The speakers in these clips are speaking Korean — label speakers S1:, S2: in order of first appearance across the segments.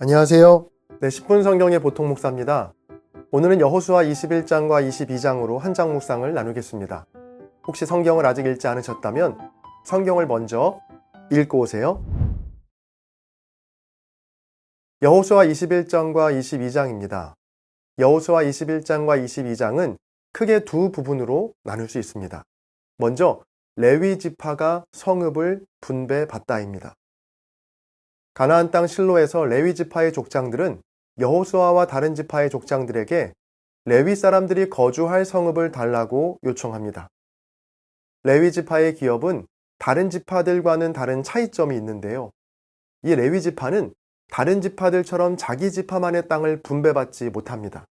S1: 안녕하세요. 네, 10분 성경의 보통 목사입니다. 오늘은 여호수아 21장과 22장으로 한 장 묵상을 나누겠습니다. 혹시 성경을 아직 읽지 않으셨다면 성경을 먼저 읽고 오세요. 여호수아 21장과 22장입니다. 여호수아 21장과 22장은 크게 두 부분으로 나눌 수 있습니다. 먼저 레위 지파가 성읍을 분배받다입니다. 가나안 땅 실로에서 레위 지파의 족장들은 여호수아와 다른 지파의 족장들에게 레위 사람들이 거주할 성읍을 달라고 요청합니다. 레위 지파의 기업은 다른 지파들과는 다른 차이점이 있는데요. 이 레위 지파는 다른 지파들처럼 자기 지파만의 땅을 분배받지 못합니다.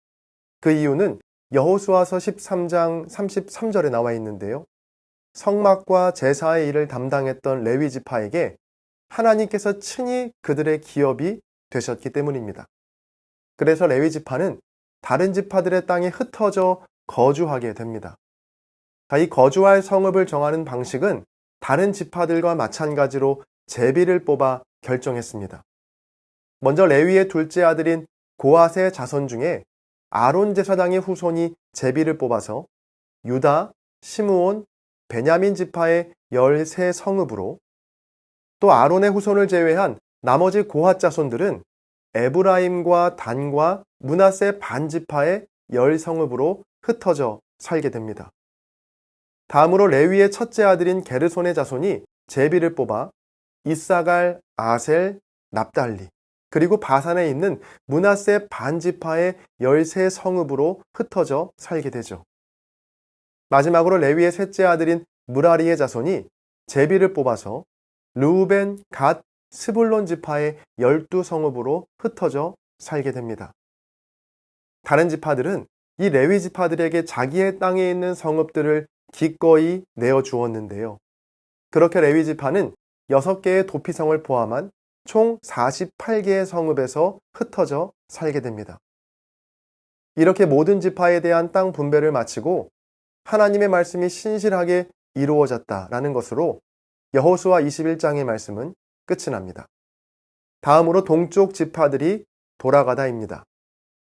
S1: 그 이유는 여호수아서 13장 33절에 나와 있는데요. 성막과 제사의 일을 담당했던 레위 지파에게 하나님께서 친히 그들의 기업이 되셨기 때문입니다. 그래서 레위 지파는 다른 지파들의 땅에 흩어져 거주하게 됩니다. 자, 이 거주할 성읍을 정하는 방식은 다른 지파들과 마찬가지로 제비를 뽑아 결정했습니다. 먼저 레위의 둘째 아들인 고앗의 자손 중에 아론 제사장의 후손이 제비를 뽑아서 유다, 시므온, 베냐민 지파의 13성읍으로 또 아론의 후손을 제외한 나머지 고핫 자손들은 에브라임과 단과 문하세 반지파의 열 성읍으로 흩어져 살게 됩니다. 다음으로 레위의 첫째 아들인 게르손의 자손이 제비를 뽑아 이사갈, 아셀, 납달리 그리고 바산에 있는 문하세 반지파의 13성읍으로 흩어져 살게 되죠. 마지막으로 레위의 셋째 아들인 무라리의 자손이 제비를 뽑아서 르우벤, 갓, 스불론 지파의 열두 성읍으로 흩어져 살게 됩니다. 다른 지파들은 이 레위 지파들에게 자기의 땅에 있는 성읍들을 기꺼이 내어 주었는데요. 그렇게 레위 지파는 6개의 도피성을 포함한 총 48개의 성읍에서 흩어져 살게 됩니다. 이렇게 모든 지파에 대한 땅 분배를 마치고 하나님의 말씀이 신실하게 이루어졌다라는 것으로 여호수아 21장의 말씀은 끝이 납니다. 다음으로 동쪽 지파들이 돌아가다입니다.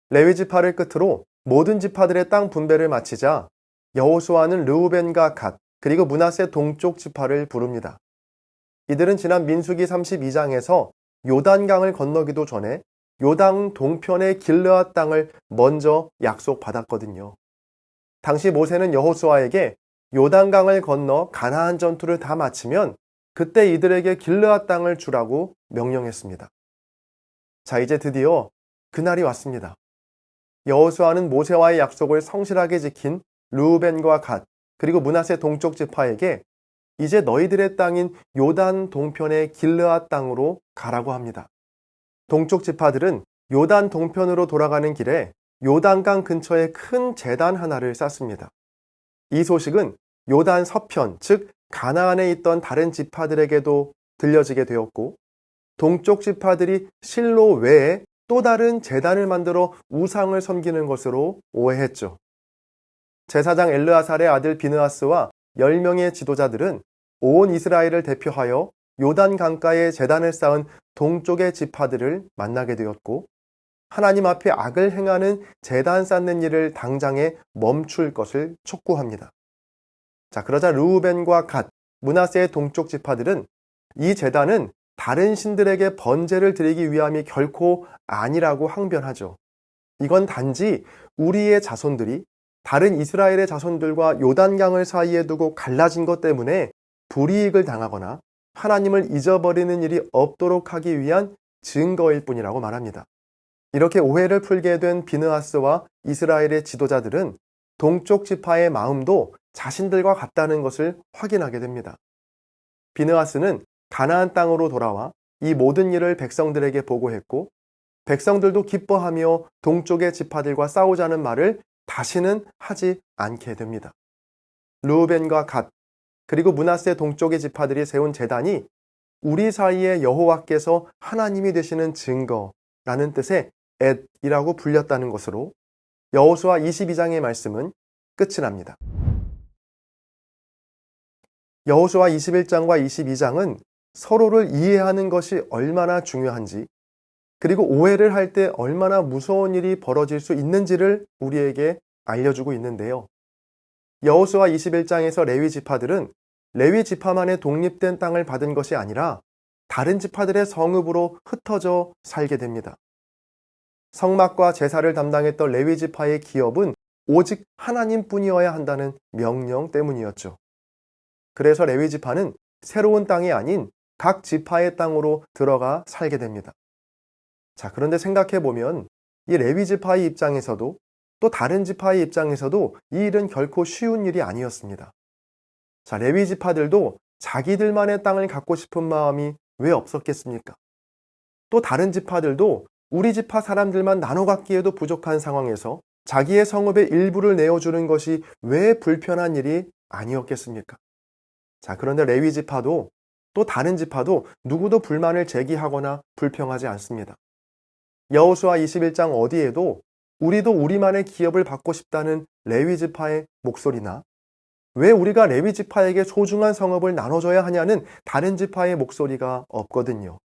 S1: 레위 지파를 끝으로 모든 지파들의 땅 분배를 마치자 여호수아는 르우벤과 갓 그리고 문하세 동쪽 지파를 부릅니다. 이들은 지난 민수기 32장에서 요단강을 건너기도 전에 요당 동편의 길르앗 땅을 먼저 약속받았거든요. 당시 모세는 여호수아에게 요단강을 건너 가나안 전투를 다 마치면 그때 이들에게 길르앗 땅을 주라고 명령했습니다. 자, 이제 드디어 그날이 왔습니다. 여호수아는 모세와의 약속을 성실하게 지킨 루벤과 갓 그리고 문하세 동쪽 지파에게 이제 너희들의 땅인 요단 동편의 길르앗 땅으로 가라고 합니다. 동쪽 지파들은 요단 동편으로 돌아가는 길에 요단강 근처에 큰 재단 하나를 쌓습니다. 이 소식은 요단 서편, 즉 가나안에 있던 다른 지파들에게도 들려지게 되었고 동쪽 지파들이 실로 외에 또 다른 재단을 만들어 우상을 섬기는 것으로 오해했죠. 제사장 엘르아살의 아들 비느하스와 10명의 지도자들은 온 이스라엘을 대표하여 요단 강가에 재단을 쌓은 동쪽의 지파들을 만나게 되었고 하나님 앞에 악을 행하는 재단 쌓는 일을 당장에 멈출 것을 촉구합니다. 자, 그러자 루우벤과 갓, 문하세의 동쪽 지파들은 이 재단은 다른 신들에게 번제를 드리기 위함이 결코 아니라고 항변하죠. 이건 단지 우리의 자손들이 다른 이스라엘의 자손들과 요단강을 사이에 두고 갈라진 것 때문에 불이익을 당하거나 하나님을 잊어버리는 일이 없도록 하기 위한 증거일 뿐이라고 말합니다. 이렇게 오해를 풀게 된 비느하스와 이스라엘의 지도자들은 동쪽 지파의 마음도 자신들과 같다는 것을 확인하게 됩니다. 비느하스는 가나안 땅으로 돌아와 이 모든 일을 백성들에게 보고했고 백성들도 기뻐하며 동쪽의 지파들과 싸우자는 말을 다시는 하지 않게 됩니다. 루벤과 갓 그리고 문하세 동쪽의 지파들이 세운 재단이 우리 사이에 여호와께서 하나님이 되시는 증거라는 뜻의 엣이라고 불렸다는 것으로 여호수아 22장의 말씀은 끝이 납니다. 여호수아 21장과 22장은 서로를 이해하는 것이 얼마나 중요한지 그리고 오해를 할 때 얼마나 무서운 일이 벌어질 수 있는지를 우리에게 알려주고 있는데요. 여호수아 21장에서 레위 지파들은 레위 지파만의 독립된 땅을 받은 것이 아니라 다른 지파들의 성읍으로 흩어져 살게 됩니다. 성막과 제사를 담당했던 레위 지파의 기업은 오직 하나님뿐이어야 한다는 명령 때문이었죠. 그래서 레위 지파는 새로운 땅이 아닌 각 지파의 땅으로 들어가 살게 됩니다. 자, 그런데 생각해 보면 이 레위 지파의 입장에서도 또 다른 지파의 입장에서도 이 일은 결코 쉬운 일이 아니었습니다. 자, 레위 지파들도 자기들만의 땅을 갖고 싶은 마음이 왜 없었겠습니까? 또 다른 지파들도 우리 지파 사람들만 나눠 갖기에도 부족한 상황에서 자기의 성읍의 일부를 내어주는 것이 왜 불편한 일이 아니었겠습니까? 자, 그런데 레위 지파도 또 다른 지파도 누구도 불만을 제기하거나 불평하지 않습니다. 여호수아 21장 어디에도 우리도 우리만의 기업을 받고 싶다는 레위 지파의 목소리나 왜 우리가 레위 지파에게 소중한 성읍을 나눠줘야 하냐는 다른 지파의 목소리가 없거든요.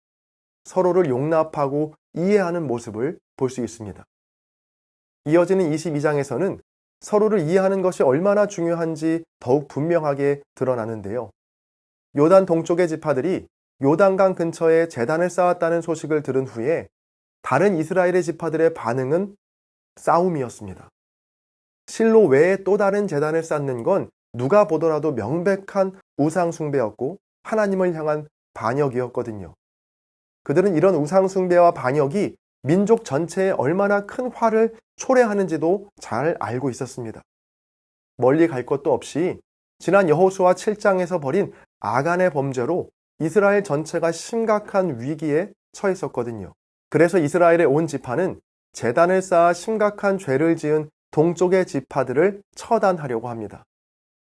S1: 서로를 용납하고 이해하는 모습을 볼 수 있습니다. 이어지는 22장에서는 서로를 이해하는 것이 얼마나 중요한지 더욱 분명하게 드러나는데요. 요단 동쪽의 지파들이 요단강 근처에 재단을 쌓았다는 소식을 들은 후에 다른 이스라엘의 지파들의 반응은 싸움이었습니다. 실로 외에 또 다른 재단을 쌓는 건 누가 보더라도 명백한 우상숭배였고 하나님을 향한 반역이었거든요. 그들은 이런 우상숭배와 반역이 민족 전체에 얼마나 큰 화를 초래하는지도 잘 알고 있었습니다. 멀리 갈 것도 없이 지난 여호수아 7장에서 벌인 아간의 범죄로 이스라엘 전체가 심각한 위기에 처했었거든요. 그래서 이스라엘의 온 지파는 재단을 쌓아 심각한 죄를 지은 동쪽의 지파들을 처단하려고 합니다.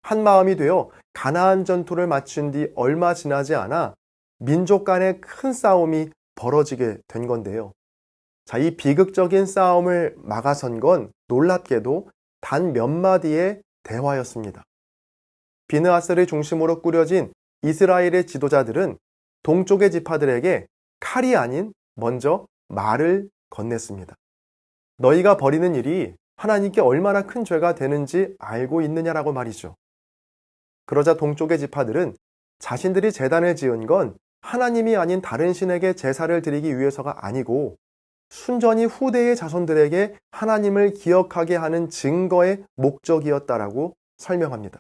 S1: 한 마음이 되어 가나안 전투를 마친 뒤 얼마 지나지 않아 민족 간의 큰 싸움이 벌어지게 된 건데요. 자, 이 비극적인 싸움을 막아선 건 놀랍게도 단 몇 마디의 대화였습니다. 비느하스를 중심으로 꾸려진 이스라엘의 지도자들은 동쪽의 지파들에게 칼이 아닌 먼저 말을 건넸습니다. 너희가 벌이는 일이 하나님께 얼마나 큰 죄가 되는지 알고 있느냐라고 말이죠. 그러자 동쪽의 지파들은 자신들이 재단을 지은 건 하나님이 아닌 다른 신에게 제사를 드리기 위해서가 아니고 순전히 후대의 자손들에게 하나님을 기억하게 하는 증거의 목적이었다라고 설명합니다.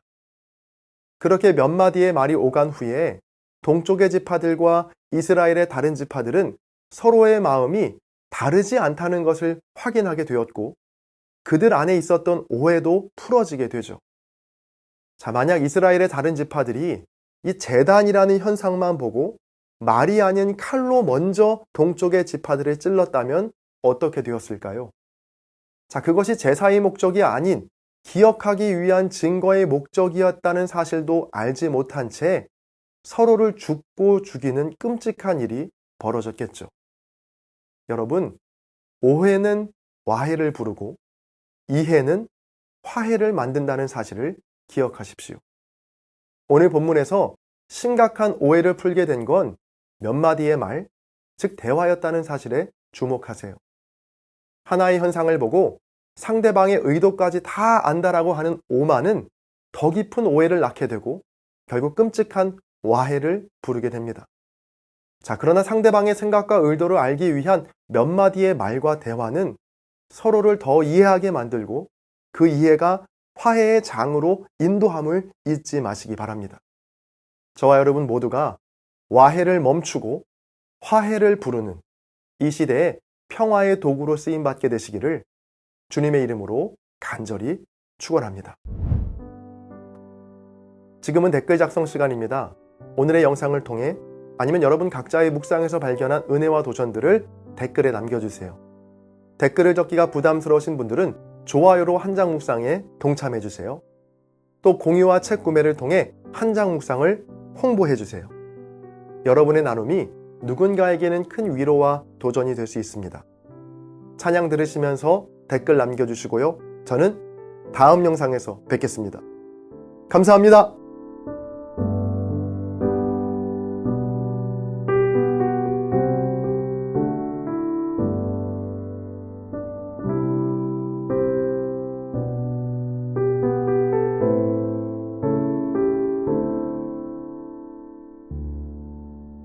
S1: 그렇게 몇 마디의 말이 오간 후에 동쪽의 지파들과 이스라엘의 다른 지파들은 서로의 마음이 다르지 않다는 것을 확인하게 되었고 그들 안에 있었던 오해도 풀어지게 되죠. 자, 만약 이스라엘의 다른 지파들이 이 재단이라는 현상만 보고 말이 아닌 칼로 먼저 동쪽의 지파들을 찔렀다면 어떻게 되었을까요? 자, 그것이 제사의 목적이 아닌 기억하기 위한 증거의 목적이었다는 사실도 알지 못한 채 서로를 죽고 죽이는 끔찍한 일이 벌어졌겠죠. 여러분, 오해는 와해를 부르고 이해는 화해를 만든다는 사실을 기억하십시오. 오늘 본문에서 심각한 오해를 풀게 된 건 몇 마디의 말, 즉 대화였다는 사실에 주목하세요. 하나의 현상을 보고 상대방의 의도까지 다 안다라고 하는 오만은 더 깊은 오해를 낳게 되고 결국 끔찍한 와해를 부르게 됩니다. 자, 그러나 상대방의 생각과 의도를 알기 위한 몇 마디의 말과 대화는 서로를 더 이해하게 만들고 그 이해가 화해의 장으로 인도함을 잊지 마시기 바랍니다. 저와 여러분 모두가 와해를 멈추고 화해를 부르는 이 시대에 평화의 도구로 쓰임 받게 되시기를 주님의 이름으로 간절히 축원합니다. 지금은 댓글 작성 시간입니다. 오늘의 영상을 통해 아니면 여러분 각자의 묵상에서 발견한 은혜와 도전들을 댓글에 남겨주세요. 댓글을 적기가 부담스러우신 분들은 좋아요로 한 장 묵상에 동참해 주세요. 또 공유와 책 구매를 통해 한 장 묵상을 홍보해 주세요. 여러분의 나눔이 누군가에게는 큰 위로와 도전이 될 수 있습니다. 찬양 들으시면서 댓글 남겨주시고요. 저는 다음 영상에서 뵙겠습니다. 감사합니다.